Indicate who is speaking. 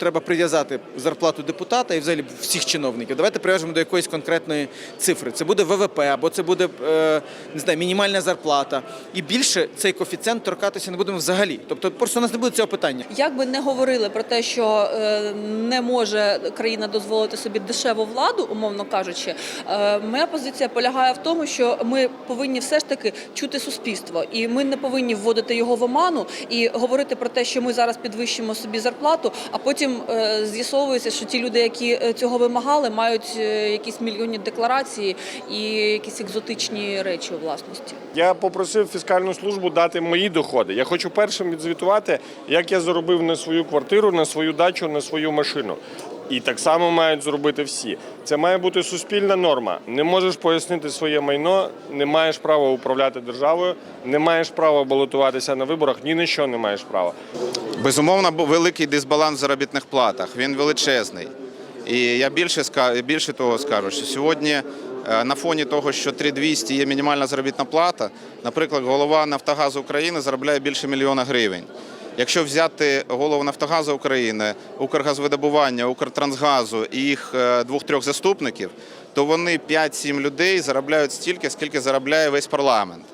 Speaker 1: треба прив'язати зарплату депутата і взагалі всіх чиновників. Давайте прив'яжемо до якоїсь конкретної цифри. Це буде ВВП, або це буде е, не знаю, мінімальна зарплата. І більше цей коефіцієнт торкатися не будемо взагалі. Тобто, просто у нас не буде цього питання.
Speaker 2: Як би не говорили про те, що е, не може країна дозволити собі дешеву владу, умовно кажучи, е, моя позиція полягає в тому, що ми повинні все ж таки чути суспільство, і ми не повинні вводити його в оману і говорити про те, що ми зараз підвищимо собі зарплату, а потім е, з'ясовується, що ті люди, які е, цього вимагали, мають е, якісь мільйонні декларації і якісь екзотичні речі у власності.
Speaker 3: Я попросив фіскальну службу дати мої доходи. Я хочу першим відзвітувати, як я заробив на свою квартиру, на свою дачу, на свою машину. І так само мають зробити всі. Це має бути суспільна норма. Не можеш пояснити своє майно, не маєш права управляти державою, не маєш права балотуватися на виборах, ні на що не маєш права.
Speaker 4: Безумовно, великий дисбаланс в заробітних платах. Він величезний. І я більше більше того скажу, що сьогодні е, на фоні того, що 3200 є мінімальна заробітна плата, наприклад, голова Нафтогазу України заробляє більше мільйона гривень. Якщо взяти голову Нафтогазу України, Укргазвидобування, Укртрансгазу і їх е, двох-трьох заступників, то вони 5-7 людей заробляють стільки, скільки заробляє весь парламент.